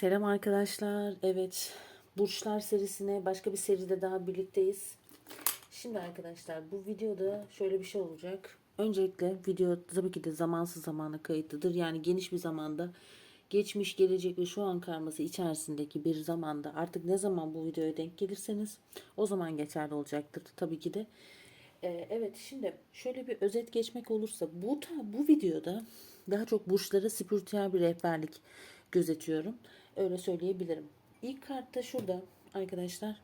Selam arkadaşlar. Evet, Burçlar serisine başka bir seride daha birlikteyiz. Şimdi arkadaşlar bu videoda şöyle bir şey olacak. Öncelikle video tabii ki de zamansız zamana kayıtlıdır. Yani geniş bir zamanda geçmiş, gelecek ve şu an karması içerisindeki bir zamanda artık ne zaman bu videoya denk gelirseniz o zaman geçerli olacaktır tabii ki de. Ee, evet şimdi şöyle bir özet geçmek olursa bu bu videoda daha çok burçlara spiritüel bir rehberlik gözetiyorum. Öyle söyleyebilirim. İlk kartta şurada arkadaşlar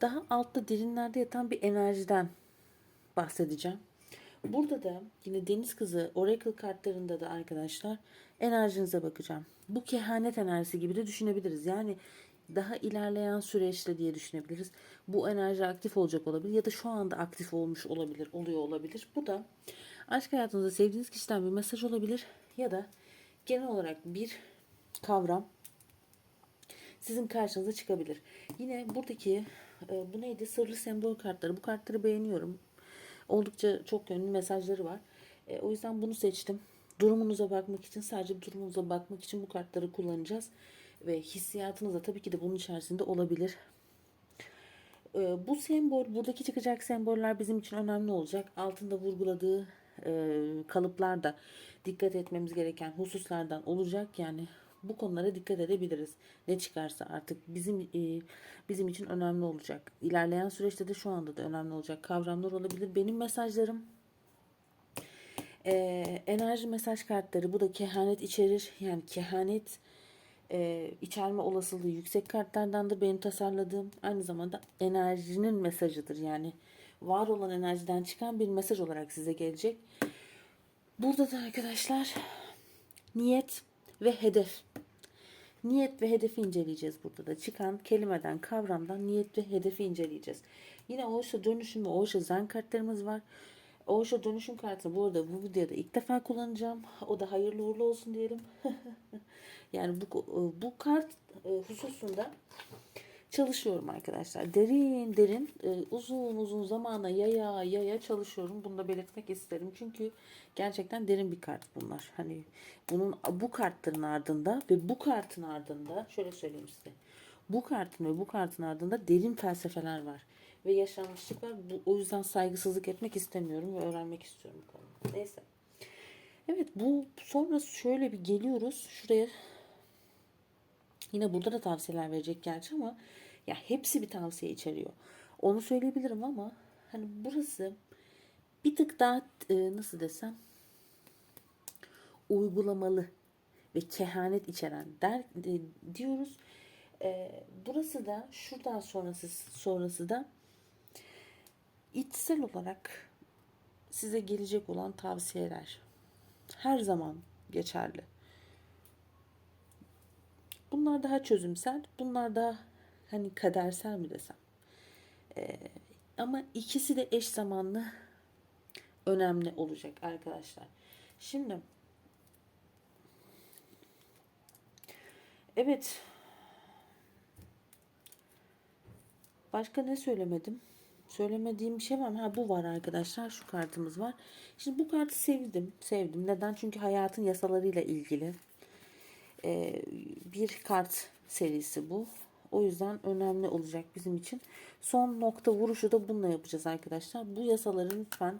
daha altta derinlerde yatan bir enerjiden bahsedeceğim. Burada da yine Deniz Kızı Oracle kartlarında da arkadaşlar enerjinize bakacağım. Bu kehanet enerjisi gibi de düşünebiliriz. Yani daha ilerleyen süreçte diye düşünebiliriz. Bu enerji aktif olacak olabilir ya da şu anda aktif olmuş olabilir, oluyor olabilir. Bu da aşk hayatınızda sevdiğiniz kişiden bir mesaj olabilir ya da genel olarak bir kavram sizin karşınıza çıkabilir. Yine buradaki e, bu neydi? Sırrı sembol kartları. Bu kartları beğeniyorum. Oldukça çok yönlü mesajları var. E, o yüzden bunu seçtim. Durumunuza bakmak için sadece durumunuza bakmak için bu kartları kullanacağız. Ve hissiyatınız da tabii ki de bunun içerisinde olabilir. E, bu sembol, buradaki çıkacak semboller bizim için önemli olacak. Altında vurguladığı e, kalıplar da dikkat etmemiz gereken hususlardan olacak. Yani bu konulara dikkat edebiliriz. Ne çıkarsa artık bizim e, bizim için önemli olacak. İlerleyen süreçte de şu anda da önemli olacak kavramlar olabilir. Benim mesajlarım e, enerji mesaj kartları bu da kehanet içerir. Yani kehanet e, içerme olasılığı yüksek kartlardandır benim tasarladığım. Aynı zamanda enerjinin mesajıdır. Yani var olan enerjiden çıkan bir mesaj olarak size gelecek. Burada da arkadaşlar niyet ve hedef. Niyet ve hedefi inceleyeceğiz burada da. Çıkan kelimeden, kavramdan niyet ve hedefi inceleyeceğiz. Yine Oğuş'a dönüşüm ve Oğuş'a zen kartlarımız var. Oğuş'a dönüşüm kartını bu arada bu videoda ilk defa kullanacağım. O da hayırlı uğurlu olsun diyelim. yani bu, bu kart e, hususunda çalışıyorum arkadaşlar. Derin derin e, uzun uzun zamana yaya yaya çalışıyorum. Bunu da belirtmek isterim. Çünkü gerçekten derin bir kart bunlar. Hani bunun bu kartların ardında ve bu kartın ardında şöyle söyleyeyim size. Bu kartın ve bu kartın ardında derin felsefeler var. Ve yaşanmışlık var. Bu, o yüzden saygısızlık etmek istemiyorum ve öğrenmek istiyorum bu konuda. Neyse. Evet bu sonra şöyle bir geliyoruz. Şuraya Yine burada da tavsiyeler verecek gerçi ama ya hepsi bir tavsiye içeriyor. Onu söyleyebilirim ama hani burası bir tık daha e, nasıl desem uygulamalı ve kehanet içeren der e, diyoruz. E, burası da şuradan sonrası sonrası da içsel olarak size gelecek olan tavsiyeler her zaman geçerli. Bunlar daha çözümsel, bunlar daha hani kadersel mi desem. Ee, ama ikisi de eş zamanlı önemli olacak arkadaşlar. Şimdi evet başka ne söylemedim? Söylemediğim bir şey var mı? Ha bu var arkadaşlar. Şu kartımız var. Şimdi bu kartı sevdim. Sevdim. Neden? Çünkü hayatın yasalarıyla ilgili e, bir kart serisi bu. O yüzden önemli olacak bizim için. Son nokta vuruşu da bununla yapacağız arkadaşlar. Bu yasaların lütfen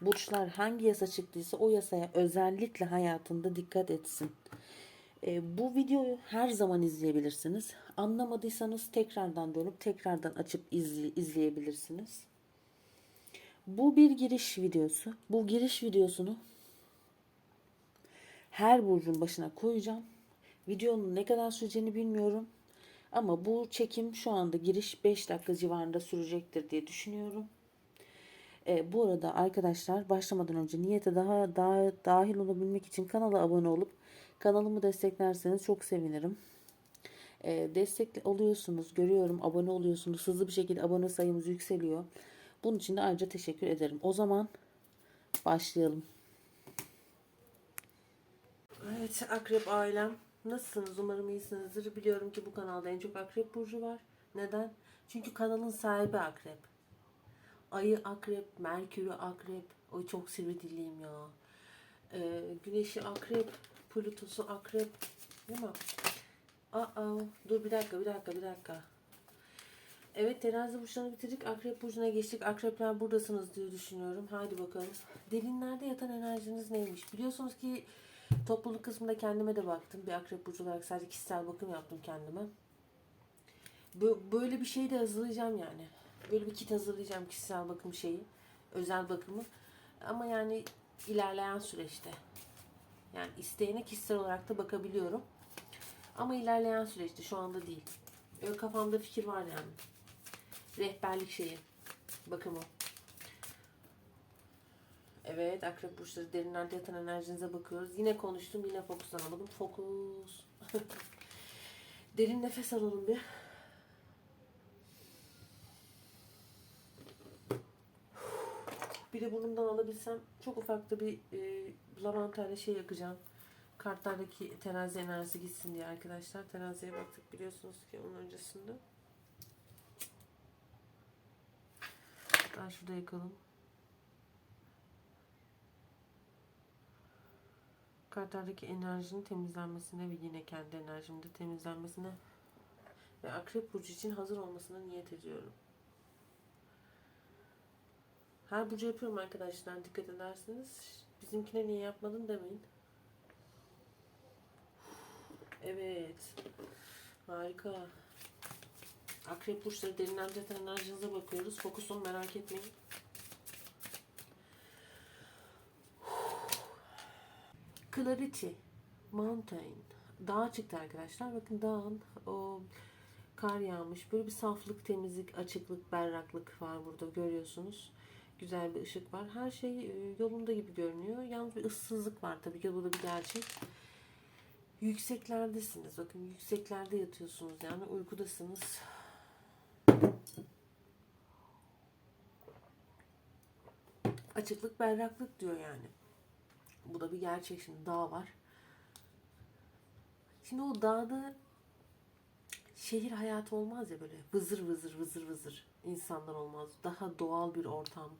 burçlar hangi yasa çıktıysa o yasaya özellikle hayatında dikkat etsin. E, bu videoyu her zaman izleyebilirsiniz. Anlamadıysanız tekrardan dönüp tekrardan açıp izle, izleyebilirsiniz. Bu bir giriş videosu. Bu giriş videosunu her burcun başına koyacağım. Videonun ne kadar süreceğini bilmiyorum. Ama bu çekim şu anda giriş 5 dakika civarında sürecektir diye düşünüyorum. E, bu arada arkadaşlar başlamadan önce niyete daha, daha dahil olabilmek için kanala abone olup kanalımı desteklerseniz çok sevinirim. E, destek oluyorsunuz, görüyorum, abone oluyorsunuz. Hızlı bir şekilde abone sayımız yükseliyor. Bunun için de ayrıca teşekkür ederim. O zaman başlayalım. Evet, Akrep ailem. Nasılsınız? Umarım iyisinizdir. Biliyorum ki bu kanalda en çok Akrep Burcu var. Neden? Çünkü kanalın sahibi Akrep. Ayı Akrep, Merkür'ü Akrep. O çok sivri dilliyim ya. Ee, güneşi Akrep, Plütosu Akrep. Değil mi? Aa, dur bir dakika, bir dakika, bir dakika. Evet terazi burçlarını bitirdik. Akrep burcuna geçtik. Akrepler buradasınız diye düşünüyorum. Haydi bakalım. Derinlerde yatan enerjiniz neymiş? Biliyorsunuz ki topluluk kısmında kendime de baktım. Bir akrep burcu olarak sadece kişisel bakım yaptım kendime. Bö- Böyle bir şey de hazırlayacağım yani. Böyle bir kit hazırlayacağım kişisel bakım şeyi. Özel bakımı. Ama yani ilerleyen süreçte. Yani isteyene kişisel olarak da bakabiliyorum. Ama ilerleyen süreçte şu anda değil. Öyle kafamda fikir var yani. Rehberlik şeyi. Bakımı. Evet akrep burçları derinlerde yatan enerjinize bakıyoruz. Yine konuştum yine fokuslanamadım. Fokus. Derin nefes alalım bir. Bir de burnumdan alabilsem çok ufak da bir e, lavantayla şey yakacağım. Kartlardaki terazi enerjisi gitsin diye arkadaşlar. Teraziye baktık biliyorsunuz ki onun öncesinde. Hatta şurada yakalım. Kartlardaki enerjinin temizlenmesine ve yine kendi enerjimde temizlenmesine ve akrep burcu için hazır olmasına niyet ediyorum. Her burcu yapıyorum arkadaşlar dikkat ederseniz. Bizimkine niye yapmadın demeyin. Evet. Harika. Akrep burçları derinden enerjinize bakıyoruz. Fokusun merak etmeyin. Clarity Mountain. Dağa çıktı arkadaşlar. Bakın dağın o kar yağmış. Böyle bir saflık, temizlik, açıklık, berraklık var burada görüyorsunuz. Güzel bir ışık var. Her şey e, yolunda gibi görünüyor. Yalnız bir ıssızlık var tabii ki bu da bir gerçek. Yükseklerdesiniz. Bakın yükseklerde yatıyorsunuz yani uykudasınız. Açıklık, berraklık diyor yani. Bu da bir gerçek şimdi. Dağ var. Şimdi o dağda şehir hayatı olmaz ya böyle vızır vızır vızır vızır insanlar olmaz. Daha doğal bir ortam.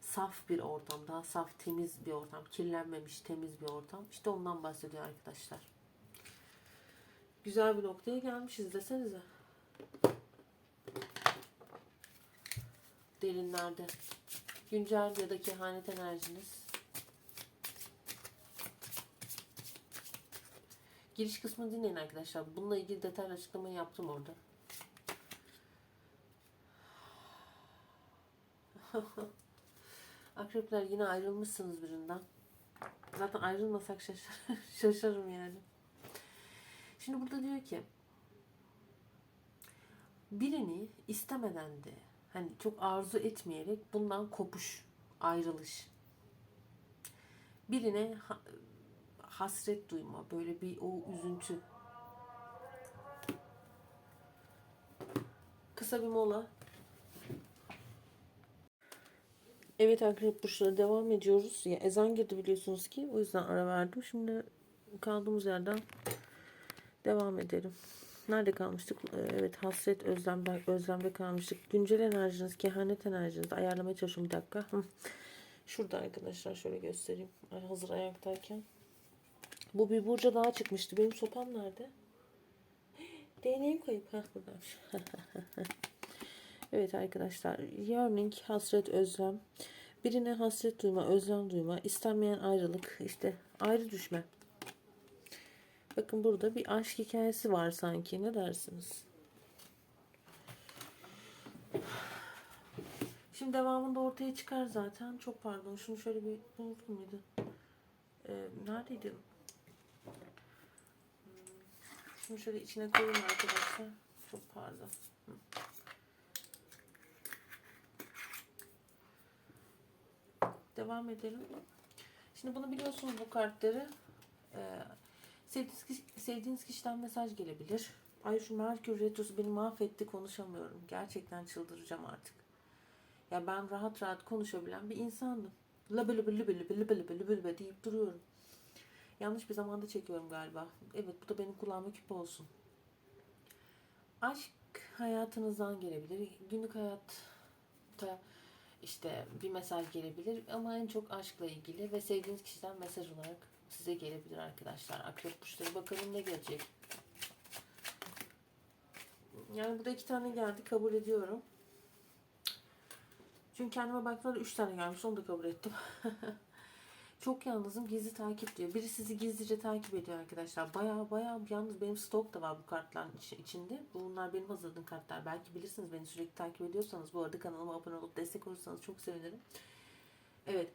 Saf bir ortam. Daha saf temiz bir ortam. Kirlenmemiş temiz bir ortam. İşte ondan bahsediyor arkadaşlar. Güzel bir noktaya gelmişiz desenize. Derinlerde. Güncel ya da kehanet enerjiniz. Giriş kısmını dinleyin arkadaşlar. Bununla ilgili detaylı açıklamayı yaptım orada. Akrepler yine ayrılmışsınız birinden. Zaten ayrılmasak şaşır, şaşarım yani. Şimdi burada diyor ki birini istemeden de hani çok arzu etmeyerek bundan kopuş, ayrılış. Birine hasret duyma, böyle bir o üzüntü. Kısa bir mola. Evet akrep burçları devam ediyoruz. Ya ezan girdi biliyorsunuz ki. O yüzden ara verdim. Şimdi kaldığımız yerden devam edelim. Nerede kalmıştık? Ee, Evet hasret özlemde, özlemde kalmıştık. Güncel enerjiniz, kehanet enerjinizi ayarlamaya çalışıyorum bir dakika. Şurada arkadaşlar şöyle göstereyim. Hazır ayaktayken. Bu bir burca daha çıkmıştı. Benim sopam nerede? Değneğim kayıp. Heh evet arkadaşlar. Yearning, hasret, özlem. Birine hasret duyma, özlem duyma, istenmeyen ayrılık, işte ayrı düşme. Bakın burada bir aşk hikayesi var sanki. Ne dersiniz? Şimdi devamında ortaya çıkar zaten. Çok pardon. Şunu şöyle bir unuttum muydu? Ee, neredeydi? Şunu şöyle içine koyayım arkadaşlar. Çok pardon. Devam edelim. Şimdi bunu biliyorsunuz bu kartları. Ee, sevdiğiniz, kişi- sevdiğiniz kişiden mesaj gelebilir. Ay şu Merkür Retrosu beni mahvetti konuşamıyorum. Gerçekten çıldıracağım artık. Ya ben rahat rahat konuşabilen bir insandım. Lıbı lıbı lıbı lıbı lıbı lıbı lıbı deyip duruyorum. Yanlış bir zamanda çekiyorum galiba. Evet bu da benim kulağıma küpe olsun. Aşk hayatınızdan gelebilir. Günlük hayatta işte bir mesaj gelebilir ama en çok aşkla ilgili ve sevdiğiniz kişiden mesaj olarak size gelebilir arkadaşlar. Akrep burçları bakalım ne gelecek. Yani burada iki tane geldi kabul ediyorum. Çünkü kendime baktığımda üç tane gelmiş onu da kabul ettim. Çok yalnızım gizli takip diyor. Biri sizi gizlice takip ediyor arkadaşlar. Baya baya yalnız benim stok da var bu kartların iç- içinde. Bunlar benim hazırladığım kartlar. Belki bilirsiniz beni sürekli takip ediyorsanız. Bu arada kanalıma abone olup destek olursanız çok sevinirim. Evet.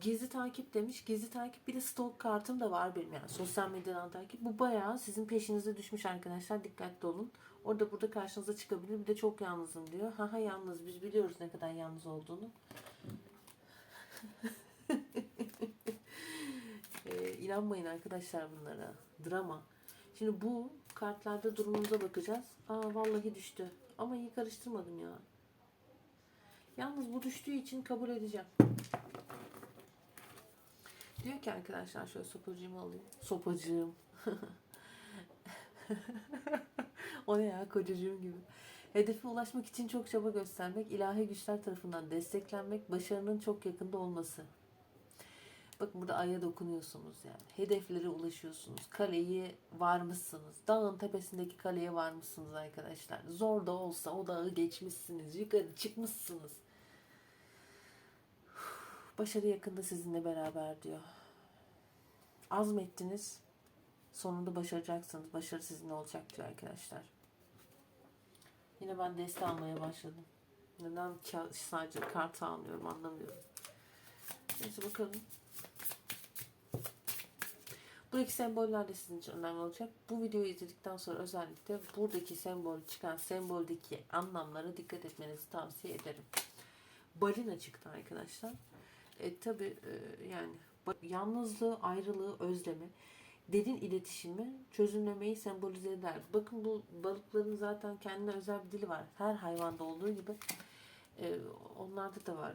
Gizli takip demiş. Gizli takip bir de stalk kartım da var benim yani. Sosyal medyadan takip. Bu bayağı sizin peşinize düşmüş arkadaşlar. Dikkatli olun. Orada burada karşınıza çıkabilir. Bir de çok yalnızım diyor. Haha yalnız. Biz biliyoruz ne kadar yalnız olduğunu. İnanmayın arkadaşlar bunlara. Drama. Şimdi bu kartlarda durumunuza bakacağız. Aa vallahi düştü. Ama iyi karıştırmadım ya. Yalnız bu düştüğü için kabul edeceğim. Diyor ki arkadaşlar şöyle sopacığımı alayım. Sopacığım. o ne ya kocacığım gibi. Hedefe ulaşmak için çok çaba göstermek, ilahi güçler tarafından desteklenmek, başarının çok yakında olması. Bakın burada aya dokunuyorsunuz yani. Hedeflere ulaşıyorsunuz. Kaleyi varmışsınız. Dağın tepesindeki kaleye varmışsınız arkadaşlar. Zor da olsa o dağı geçmişsiniz. Yukarı çıkmışsınız. Başarı yakında sizinle beraber diyor. Azmettiniz. Sonunda başaracaksınız. Başarı sizinle olacak diyor arkadaşlar. Yine ben deste almaya başladım. Neden sadece kart almıyorum anlamıyorum. Neyse bakalım. Buradaki semboller de sizin için önemli olacak. Bu videoyu izledikten sonra özellikle buradaki sembol çıkan semboldeki anlamlara dikkat etmenizi tavsiye ederim. Balina çıktı arkadaşlar. E, tabi e, yani yalnızlığı, ayrılığı, özlemi, derin iletişimi, çözümlemeyi sembolize eder. Bakın bu balıkların zaten kendine özel bir dili var. Her hayvanda olduğu gibi e, onlarda da var.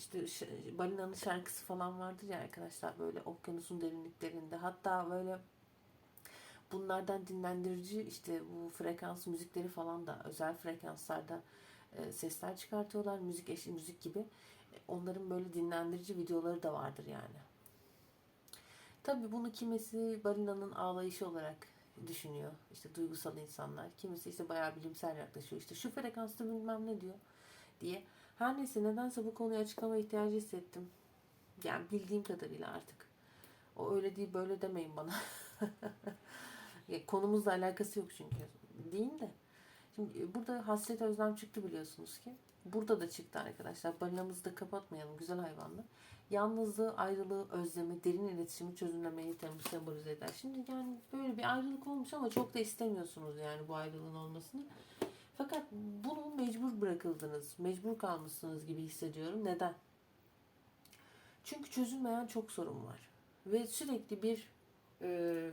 İşte balinanın şarkısı falan vardır ya arkadaşlar böyle okyanusun derinliklerinde. Hatta böyle bunlardan dinlendirici işte bu frekans müzikleri falan da özel frekanslarda e, sesler çıkartıyorlar. Müzik eşi müzik gibi. Onların böyle dinlendirici videoları da vardır yani. Tabii bunu kimisi balinanın ağlayışı olarak düşünüyor. İşte duygusal insanlar. Kimisi işte bayağı bilimsel yaklaşıyor. İşte şu frekansta bilmem ne diyor diye. Her neyse nedense bu konuyu açıklama ihtiyacı hissettim. Yani bildiğim kadarıyla artık. O öyle değil böyle demeyin bana. Konumuzla alakası yok çünkü. Değil de. Şimdi e, burada hasret özlem çıktı biliyorsunuz ki. Burada da çıktı arkadaşlar. Balinamızı da kapatmayalım. Güzel hayvanlar. Yalnızlığı, ayrılığı, özlemi, derin iletişimi çözümlemeyi tem- sembolize eder. Şimdi yani böyle bir ayrılık olmuş ama çok da istemiyorsunuz yani bu ayrılığın olmasını. Fakat bunu mecbur bırakıldınız, mecbur kalmışsınız gibi hissediyorum. Neden? Çünkü çözülmeyen çok sorun var. Ve sürekli bir e,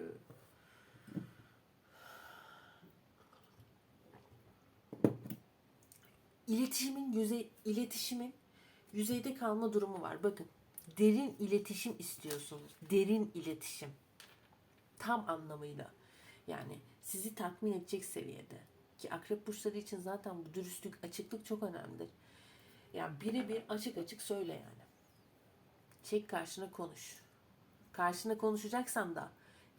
iletişimin yüzey iletişimin yüzeyde kalma durumu var. Bakın derin iletişim istiyorsunuz. Derin iletişim. Tam anlamıyla. Yani sizi tatmin edecek seviyede. Ki akrep burçları için zaten bu dürüstlük, açıklık çok önemlidir. Yani birebir açık açık söyle yani. Çek karşına konuş. Karşına konuşacaksan da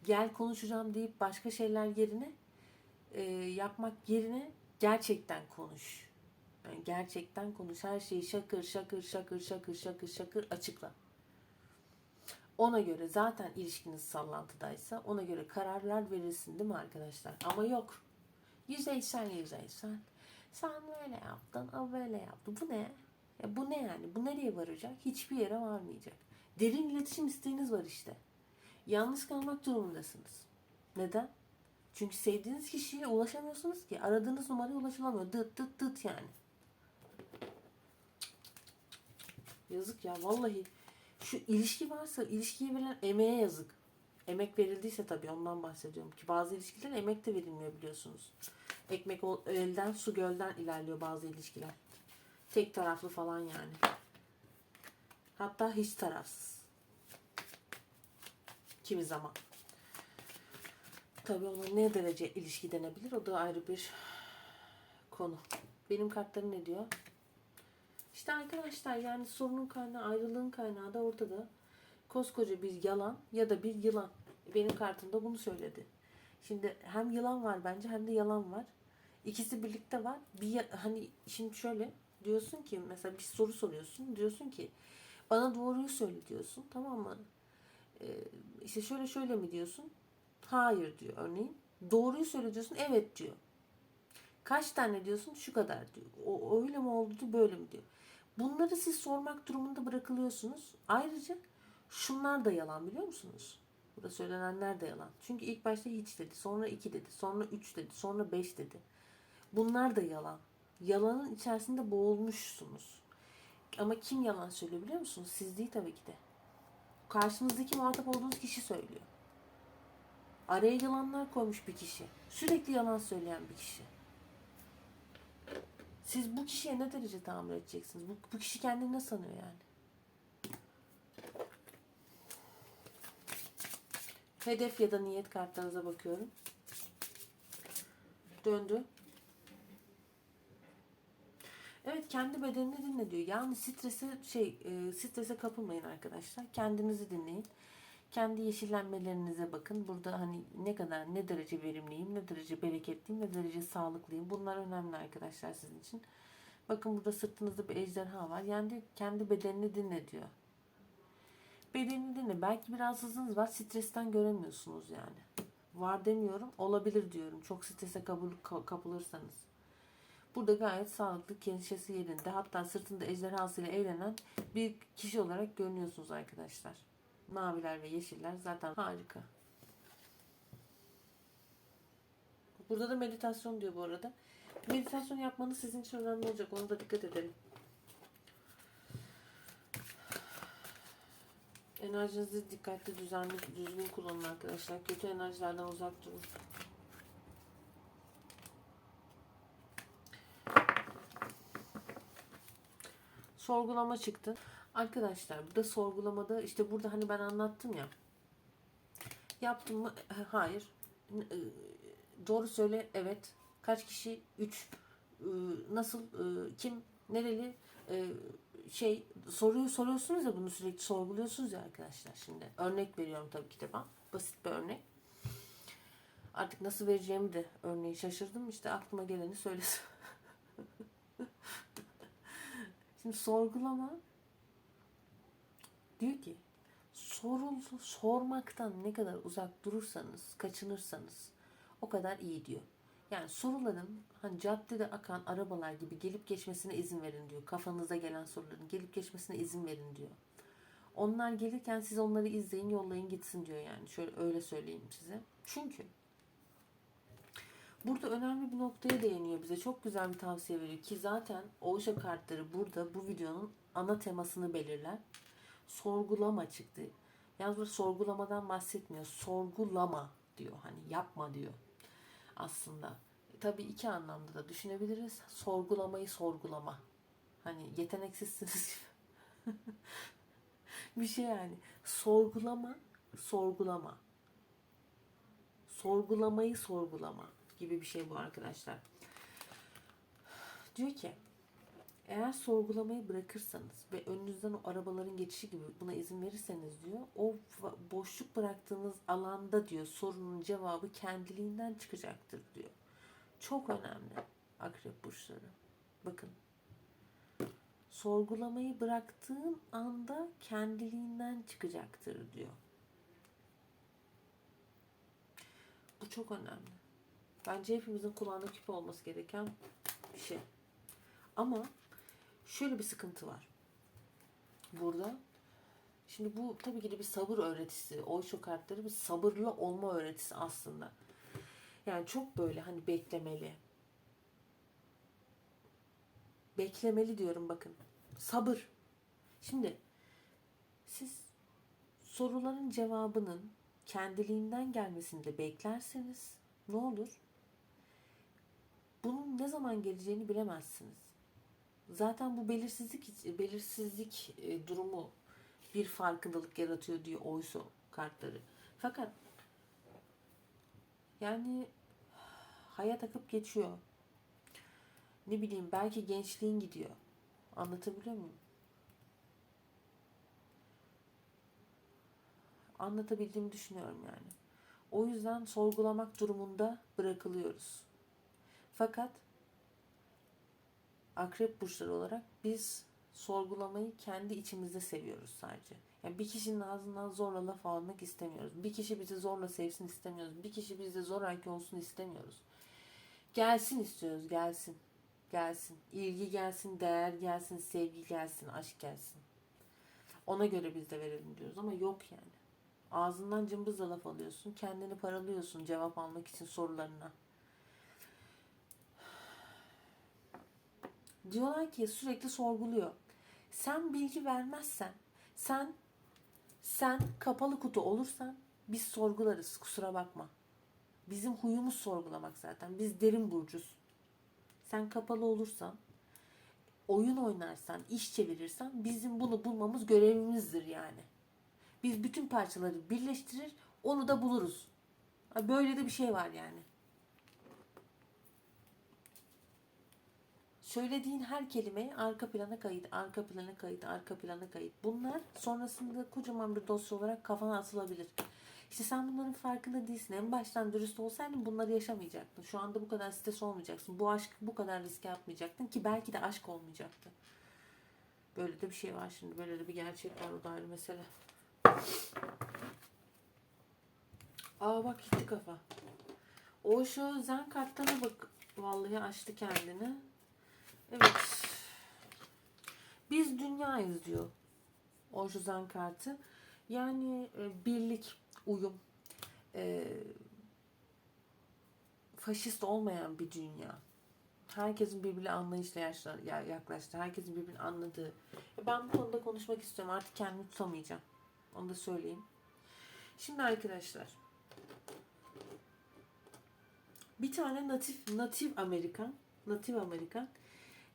gel konuşacağım deyip başka şeyler yerine e, yapmak yerine gerçekten konuş. Yani gerçekten konuş. Her şeyi şakır şakır şakır şakır şakır şakır açıkla. Ona göre zaten ilişkiniz sallantıdaysa ona göre kararlar verirsin değil mi arkadaşlar? Ama yok. Yüzeysel yüzeysel. Sen böyle yaptın, o böyle yaptı. Bu ne? Ya bu ne yani? Bu nereye varacak? Hiçbir yere varmayacak. Derin iletişim isteğiniz var işte. Yalnız kalmak durumundasınız. Neden? Çünkü sevdiğiniz kişiye ulaşamıyorsunuz ki. Aradığınız numaraya ulaşılamıyor. Dıt dıt dıt yani. Yazık ya vallahi. Şu ilişki varsa ilişkiye verilen emeğe yazık. Emek verildiyse tabii ondan bahsediyorum ki bazı ilişkiler emek de verilmiyor biliyorsunuz. Ekmek elden su gölden ilerliyor bazı ilişkiler. Tek taraflı falan yani. Hatta hiç tarafsız. Kimi zaman. Tabii ona ne derece ilişki denebilir o da ayrı bir konu. Benim kartlarım ne diyor? İşte arkadaşlar yani sorunun kaynağı, ayrılığın kaynağı da ortada. Koskoca bir yalan ya da bir yılan. Benim kartımda bunu söyledi. Şimdi hem yılan var bence hem de yalan var. İkisi birlikte var. Bir hani şimdi şöyle diyorsun ki mesela bir soru soruyorsun. Diyorsun ki bana doğruyu söyle diyorsun. Tamam mı? Ee, işte şöyle şöyle mi diyorsun? Hayır diyor örneğin. Doğruyu söyle diyorsun. Evet diyor. Kaç tane diyorsun? Şu kadar diyor. O öyle mi oldu böyle mi diyor. Bunları siz sormak durumunda bırakılıyorsunuz. Ayrıca şunlar da yalan biliyor musunuz? Burada söylenenler de yalan. Çünkü ilk başta hiç dedi, sonra iki dedi, sonra üç dedi, sonra beş dedi. Bunlar da yalan. Yalanın içerisinde boğulmuşsunuz. Ama kim yalan söylüyor biliyor musunuz? Siz değil tabii ki de. Karşınızdaki muhatap olduğunuz kişi söylüyor. Araya yalanlar koymuş bir kişi. Sürekli yalan söyleyen bir kişi. Siz bu kişiye ne derece tahammül edeceksiniz? Bu, bu kişi kendini ne sanıyor yani? Hedef ya da niyet kartlarınıza bakıyorum. Döndü. Evet kendi bedenini dinle diyor. Yani strese şey e, strese kapılmayın arkadaşlar. Kendinizi dinleyin. Kendi yeşillenmelerinize bakın. Burada hani ne kadar ne derece verimliyim, ne derece bereketliyim, ne derece sağlıklıyım. Bunlar önemli arkadaşlar sizin için. Bakın burada sırtınızda bir ejderha var. Yani kendi bedenini dinle diyor. Bedenini dinle. Belki bir rahatsızlığınız var. Stresten göremiyorsunuz yani. Var demiyorum. Olabilir diyorum. Çok strese kapılırsanız. Burada gayet sağlıklı, kendisi yerinde. Hatta sırtında ejderhasıyla eğlenen bir kişi olarak görünüyorsunuz arkadaşlar. Maviler ve yeşiller zaten harika. Burada da meditasyon diyor bu arada. Meditasyon yapmanız sizin için önemli olacak. Ona da dikkat edelim. Enerjinizi dikkatli, düzenli, düzgün kullanın arkadaşlar. Kötü enerjilerden uzak durun. Sorgulama çıktı. Arkadaşlar burada sorgulamada işte burada hani ben anlattım ya. Yaptım mı? Hayır. E, Doğru söyle. Evet. Kaç kişi? 3. Nasıl? Kim? Nereli? Şey soruyu soruyorsunuz ya bunu sürekli sorguluyorsunuz ya arkadaşlar şimdi. Örnek veriyorum tabii ki de ben. Basit bir örnek. Artık nasıl vereceğimi de örneği şaşırdım. İşte aklıma geleni söylesin. Şimdi sorgulama diyor ki sorul sormaktan ne kadar uzak durursanız, kaçınırsanız o kadar iyi diyor. Yani soruların hani caddede akan arabalar gibi gelip geçmesine izin verin diyor. Kafanıza gelen soruların gelip geçmesine izin verin diyor. Onlar gelirken siz onları izleyin, yollayın gitsin diyor yani. Şöyle öyle söyleyeyim size. Çünkü Burada önemli bir noktaya değiniyor bize. Çok güzel bir tavsiye veriyor ki zaten Oşa kartları burada bu videonun ana temasını belirler. Sorgulama çıktı. Yalnız burada sorgulamadan bahsetmiyor. Sorgulama diyor. Hani yapma diyor. Aslında. Tabii iki anlamda da düşünebiliriz. Sorgulamayı sorgulama. Hani yeteneksizsiniz gibi. bir şey yani. Sorgulama, sorgulama. Sorgulamayı sorgulama gibi bir şey bu arkadaşlar. Diyor ki eğer sorgulamayı bırakırsanız ve önünüzden o arabaların geçişi gibi buna izin verirseniz diyor o boşluk bıraktığınız alanda diyor sorunun cevabı kendiliğinden çıkacaktır diyor. Çok önemli akrep burçları. Bakın sorgulamayı bıraktığın anda kendiliğinden çıkacaktır diyor. Bu çok önemli. Bence hepimizin kulağında küpe olması gereken bir şey. Ama şöyle bir sıkıntı var. Burada şimdi bu tabii ki de bir sabır öğretisi. Oyşo kartları bir sabırlı olma öğretisi aslında. Yani çok böyle hani beklemeli. Beklemeli diyorum bakın. Sabır. Şimdi siz soruların cevabının kendiliğinden gelmesini de beklerseniz ne olur? Bunun ne zaman geleceğini bilemezsiniz. Zaten bu belirsizlik belirsizlik e, durumu bir farkındalık yaratıyor diyor oysa kartları. Fakat yani hayat akıp geçiyor. Ne bileyim belki gençliğin gidiyor. Anlatabiliyor muyum? Anlatabildiğimi düşünüyorum yani. O yüzden sorgulamak durumunda bırakılıyoruz. Fakat akrep burçları olarak biz sorgulamayı kendi içimizde seviyoruz sadece. Yani bir kişinin ağzından zorla laf almak istemiyoruz. Bir kişi bizi zorla sevsin istemiyoruz. Bir kişi bizde zoraki olsun istemiyoruz. Gelsin istiyoruz, gelsin. Gelsin. İlgi gelsin, değer gelsin, sevgi gelsin, aşk gelsin. Ona göre biz de verelim diyoruz ama yok yani. Ağzından cımbızla laf alıyorsun, kendini paralıyorsun cevap almak için sorularına. Diyorlar ki sürekli sorguluyor. Sen bilgi vermezsen, sen sen kapalı kutu olursan biz sorgularız. Kusura bakma. Bizim huyumuz sorgulamak zaten. Biz derin burcuz. Sen kapalı olursan, oyun oynarsan, iş çevirirsen bizim bunu bulmamız görevimizdir yani. Biz bütün parçaları birleştirir, onu da buluruz. Böyle de bir şey var yani. Söylediğin her kelimeye arka plana kayıt, arka plana kayıt, arka plana kayıt. Bunlar sonrasında kocaman bir dosya olarak kafana atılabilir. İşte sen bunların farkında değilsin. En baştan dürüst olsaydın bunları yaşamayacaktın. Şu anda bu kadar stres olmayacaksın. Bu aşk bu kadar riske atmayacaktın ki belki de aşk olmayacaktı. Böyle de bir şey var şimdi. Böyle de bir gerçek var. O da ayrı mesele. Aa bak gitti kafa. O şu zen kartlarına bak. Vallahi açtı kendini. Evet. Biz dünyayız diyor. O şu zen kartı. Yani e, birlik, uyum, e, faşist olmayan bir dünya. Herkesin birbirine anlayışla yaşlar, ya- yaklaştığı, herkesin birbirini anladığı. Ben bu konuda konuşmak istiyorum. Artık kendimi tutamayacağım. Onu da söyleyeyim. Şimdi arkadaşlar. Bir tane natif, natif Amerikan, natif Amerikan.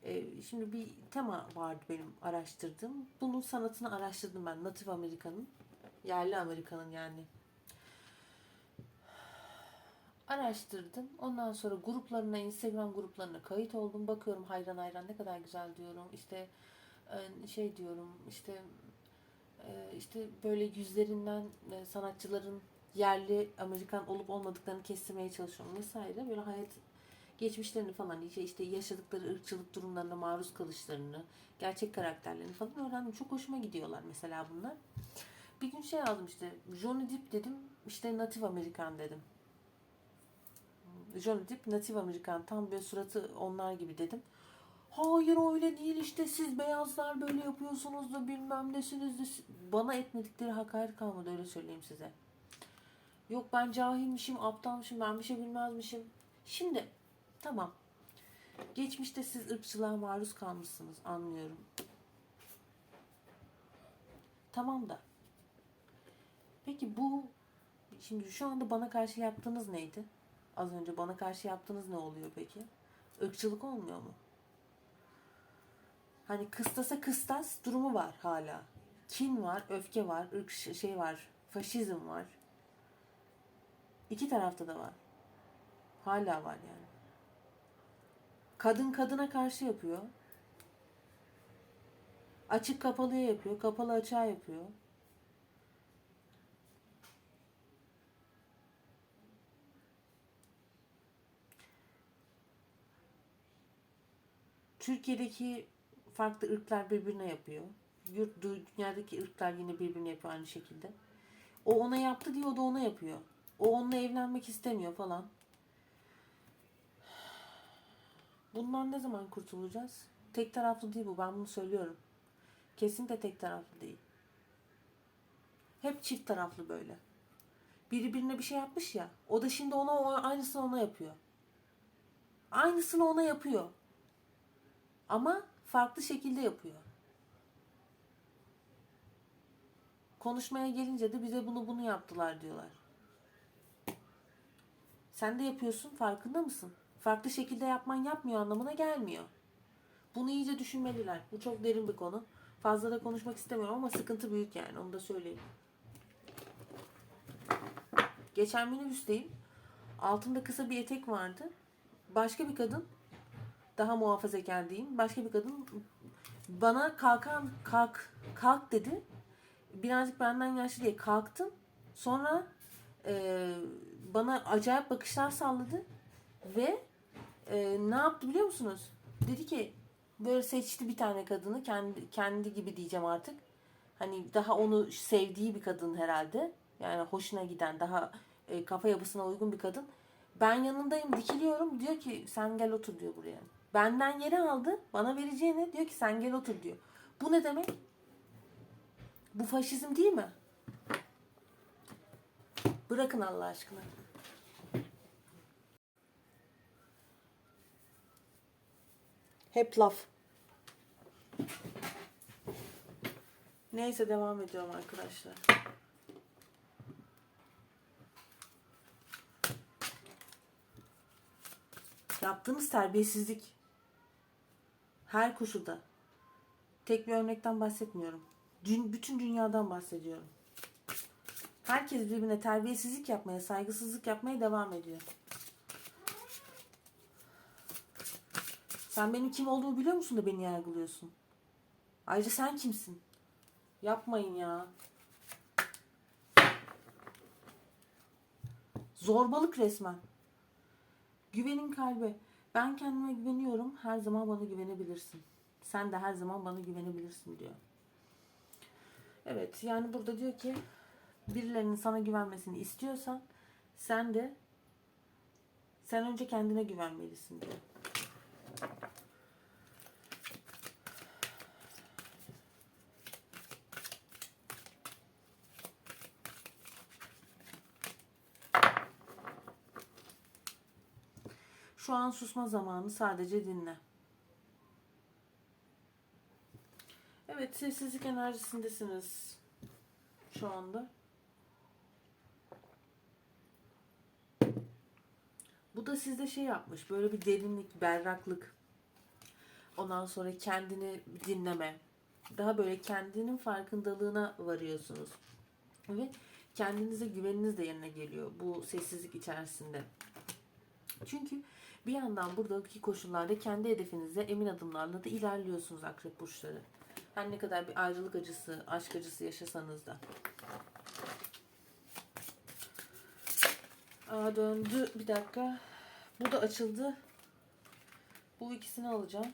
E, şimdi bir tema vardı benim araştırdığım. Bunun sanatını araştırdım ben. Natif Amerikan'ın. Yerli Amerikan'ın yani. Araştırdım. Ondan sonra gruplarına, Instagram gruplarına kayıt oldum. Bakıyorum hayran hayran ne kadar güzel diyorum. İşte e, şey diyorum işte e, işte böyle yüzlerinden e, sanatçıların yerli Amerikan olup olmadıklarını kestirmeye çalışıyorum vesaire. Böyle hayat geçmişlerini falan işte, yaşadıkları ırkçılık durumlarına maruz kalışlarını, gerçek karakterlerini falan öğrendim. Çok hoşuma gidiyorlar mesela bunlar. Bir gün şey aldım işte Johnny Depp dedim işte Natif Amerikan dedim. Johnny Depp Natif Amerikan tam böyle suratı onlar gibi dedim. Hayır öyle değil işte siz beyazlar böyle yapıyorsunuz da bilmem nesiniz de bana etmedikleri hakaret kalmadı öyle söyleyeyim size. Yok ben cahilmişim, aptalmışım, ben bir şey bilmezmişim. Şimdi tamam. Geçmişte siz ırkçılığa maruz kalmışsınız anlıyorum. Tamam da. Peki bu şimdi şu anda bana karşı yaptığınız neydi? Az önce bana karşı yaptığınız ne oluyor peki? Irkçılık olmuyor mu? Hani kıstasa kıstas durumu var hala. Kin var, öfke var, ırk şey var, faşizm var. İki tarafta da var. Hala var yani. Kadın kadına karşı yapıyor. Açık kapalıya yapıyor, kapalı açığa yapıyor. Türkiye'deki farklı ırklar birbirine yapıyor. Yurt dünyadaki ırklar yine birbirine yapıyor aynı şekilde. O ona yaptı diye o da ona yapıyor. O onunla evlenmek istemiyor falan. Bundan ne zaman kurtulacağız? Tek taraflı değil bu. Ben bunu söylüyorum. Kesinlikle tek taraflı değil. Hep çift taraflı böyle. Biri birine bir şey yapmış ya. O da şimdi ona aynısını ona yapıyor. Aynısını ona yapıyor. Ama farklı şekilde yapıyor. Konuşmaya gelince de bize bunu bunu yaptılar diyorlar. Sen de yapıyorsun farkında mısın? Farklı şekilde yapman yapmıyor anlamına gelmiyor. Bunu iyice düşünmeliler. Bu çok derin bir konu. Fazla da konuşmak istemiyorum ama sıkıntı büyük yani onu da söyleyeyim. Geçen minibüsteyim. Altımda kısa bir etek vardı. Başka bir kadın daha muhafazakar diyeyim. Başka bir kadın bana kalkan kalk kalk dedi. Birazcık benden yaşlı diye kalktım. Sonra e, bana acayip bakışlar salladı ve Ee, ne yaptı biliyor musunuz? Dedi ki böyle seçti bir tane kadını kendi kendi gibi diyeceğim artık. Hani daha onu sevdiği bir kadın herhalde. Yani hoşuna giden daha e, kafa yapısına uygun bir kadın. Ben yanındayım dikiliyorum diyor ki sen gel otur diyor buraya. Benden yeri aldı bana vereceğini diyor ki sen gel otur diyor. Bu ne demek? Bu faşizm değil mi? Bırakın Allah aşkına. Hep laf. Neyse devam ediyorum arkadaşlar. Yaptığınız terbiyesizlik. Her koşulda. Tek bir örnekten bahsetmiyorum. Bütün dünyadan bahsediyorum. Herkes birbirine terbiyesizlik yapmaya, saygısızlık yapmaya devam ediyor. Sen benim kim olduğumu biliyor musun da beni yargılıyorsun? Ayrıca sen kimsin? Yapmayın ya. Zorbalık resmen. Güvenin kalbe. Ben kendime güveniyorum. Her zaman bana güvenebilirsin. Sen de her zaman bana güvenebilirsin diyor. Evet yani burada diyor ki birilerinin sana güvenmesini istiyorsan sen de sen önce kendine güvenmelisin diyor. Şu an susma zamanı sadece dinle. Evet sessizlik enerjisindesiniz şu anda. Bu da sizde şey yapmış böyle bir derinlik, berraklık. Ondan sonra kendini dinleme. Daha böyle kendinin farkındalığına varıyorsunuz. Ve kendinize güveniniz de yerine geliyor bu sessizlik içerisinde. Çünkü bir yandan buradaki koşullarda kendi hedefinize emin adımlarla da ilerliyorsunuz akrep burçları. Her ne kadar bir ayrılık acısı, aşk acısı yaşasanız da. Aa döndü. Bir dakika. Bu da açıldı. Bu ikisini alacağım.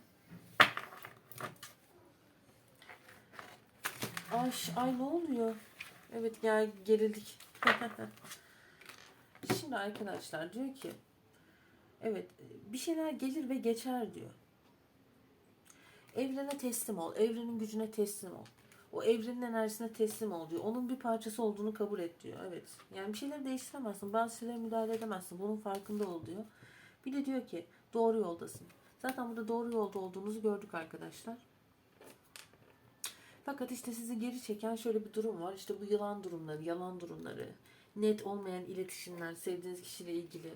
Ay, ay ne oluyor? Evet gel gerildik. Şimdi arkadaşlar diyor ki Evet, bir şeyler gelir ve geçer diyor. Evrene teslim ol, evrenin gücüne teslim ol. O evrenin enerjisine teslim ol diyor. Onun bir parçası olduğunu kabul et diyor. Evet. Yani bir şeyleri değiştiremezsin. Bazı şeylere müdahale edemezsin. Bunun farkında ol diyor. Bir de diyor ki doğru yoldasın. Zaten burada doğru yolda olduğunuzu gördük arkadaşlar. Fakat işte sizi geri çeken şöyle bir durum var. İşte bu yılan durumları, yalan durumları, net olmayan iletişimler, sevdiğiniz kişiyle ilgili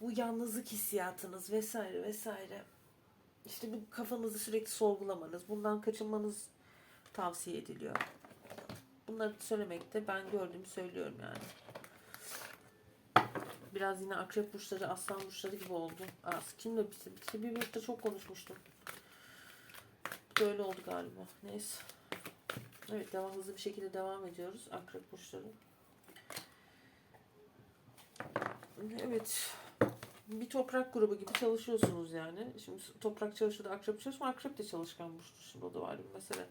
bu yalnızlık hissiyatınız vesaire vesaire. İşte bu kafanızı sürekli sorgulamanız, bundan kaçınmanız tavsiye ediliyor. Bunları söylemekte ben gördüğümü söylüyorum yani. Biraz yine akrep burçları, aslan burçları gibi oldu. Az kimle bir, bir birlikte çok konuşmuştum. Böyle oldu galiba. Neyse. Evet devam hızlı bir şekilde devam ediyoruz akrep burçları. Evet. Bir toprak grubu gibi çalışıyorsunuz yani. Şimdi toprak çalışıyor da akrep çalışıyor. Akrep de çalışkan burçtur. Şimdi o da var bir mesele.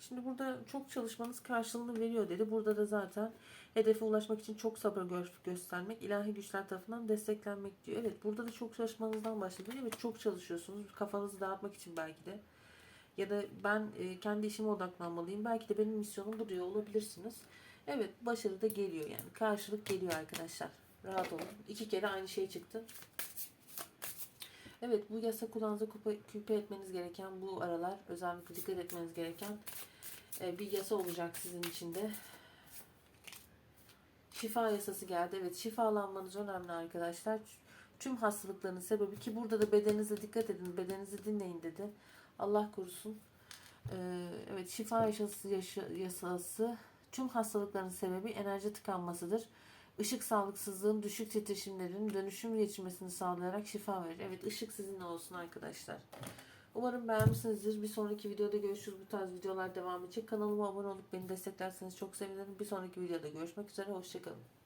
Şimdi burada çok çalışmanız karşılığını veriyor dedi. Burada da zaten hedefe ulaşmak için çok sabır gö- göstermek, ilahi güçler tarafından desteklenmek diyor. Evet burada da çok çalışmanızdan bahsediyor. Evet çok çalışıyorsunuz. Kafanızı dağıtmak için belki de. Ya da ben e, kendi işime odaklanmalıyım. Belki de benim misyonum bu diyor olabilirsiniz. Evet başarı da geliyor yani. Karşılık geliyor arkadaşlar. Rahat olun. İki kere aynı şey çıktı. Evet bu yasa kulağınıza küpe, küpe etmeniz gereken bu aralar özellikle dikkat etmeniz gereken e, bir yasa olacak sizin için de. Şifa yasası geldi. Evet şifalanmanız önemli arkadaşlar. Tüm hastalıkların sebebi ki burada da bedeninize dikkat edin. Bedeninizi dinleyin dedi. Allah korusun. Ee, evet şifa yasası, yasası tüm hastalıkların sebebi enerji tıkanmasıdır. Işık sağlıksızlığın düşük titreşimlerin dönüşüm geçirmesini sağlayarak şifa verir. Evet ışık sizinle olsun arkadaşlar. Umarım beğenmişsinizdir. Bir sonraki videoda görüşürüz. Bu tarz videolar devam edecek. Kanalıma abone olup beni desteklerseniz çok sevinirim. Bir sonraki videoda görüşmek üzere. Hoşçakalın.